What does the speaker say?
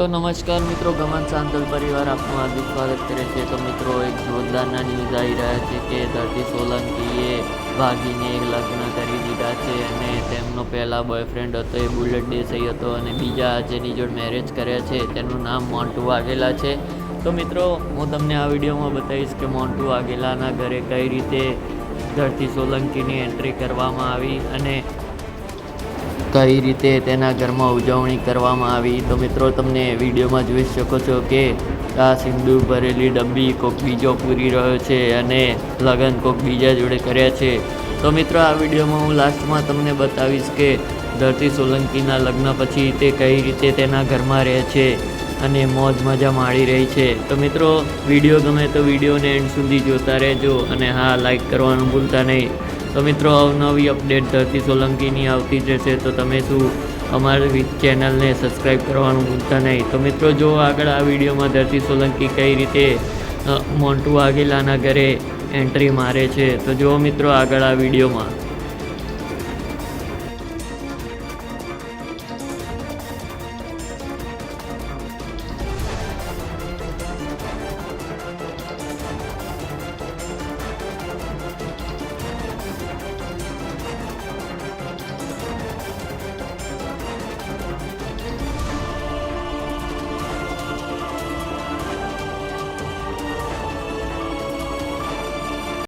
તો નમસ્કાર મિત્રો, ગમન સાંતલ પરિવાર આપનું હાર્દિક સ્વાગત કરે છે. તો મિત્રો, એક જોરદારના ન્યૂઝ આવી રહ્યા છે કે ધરતી સોલંકીએ ભાગીને લગ્ન કરી દીધા છે અને તેમનો પહેલા બોયફ્રેન્ડ હતો, એ બુલેટ દેસાઈ હતો અને બીજા જેની જોડે મેરેજ કર્યા છે. તેનું નામ મોન્ટુ વાઘેલા છે. તો મિત્રો, હું તમને આ વિડીયોમાં બતાવીશ કે મોન્ટુ વાઘેલાના ઘરે કઈ રીતે ધરતી સોલંકીની એન્ટ્રી કરવામાં આવી અને કઈ રીતે તેના ઘરમાં ઉજવણી કરવામાં આવી? તો મિત્રો, તમને વિડીયોમાં જોઈ શકો છો કે આ સિંદૂર ભરેલી ડબ્બી કોક બીજો પૂરી રહ્યો છે અને લગ્ન કોક બીજા જોડે કર્યા છે. તો મિત્રો, આ વિડીયોમાં હું લાસ્ટમાં તમને બતાવીશ કે ધરતી સોલંકીના લગ્ન પછી તે કઈ રીતે તેના ઘરમાં રહે છે અને મોજ મજા માણી રહી છે. તો મિત્રો, વીડિયો ગમે તો વિડીયોને એન્ડ સુધી જોતા રહેજો અને હા, લાઈક કરવાનું ભૂલતા નહીં. તો મિત્રો અવનવી અપડેટ ધરતી સોલંકીની આવતી જ રહેશે. તો તમે શું અમારી ચેનલને સબસ્ક્રાઈબ કરવાનું ભૂલતા નહીં? તો મિત્રો, જો આગળ આ વિડીયોમાં ધરતી સોલંકી કઈ રીતે મોન્ટુ વાઘેલાના ઘરે એન્ટ્રી મારે છે, તો જુઓ મિત્રો આગળ આ વિડીયોમાં.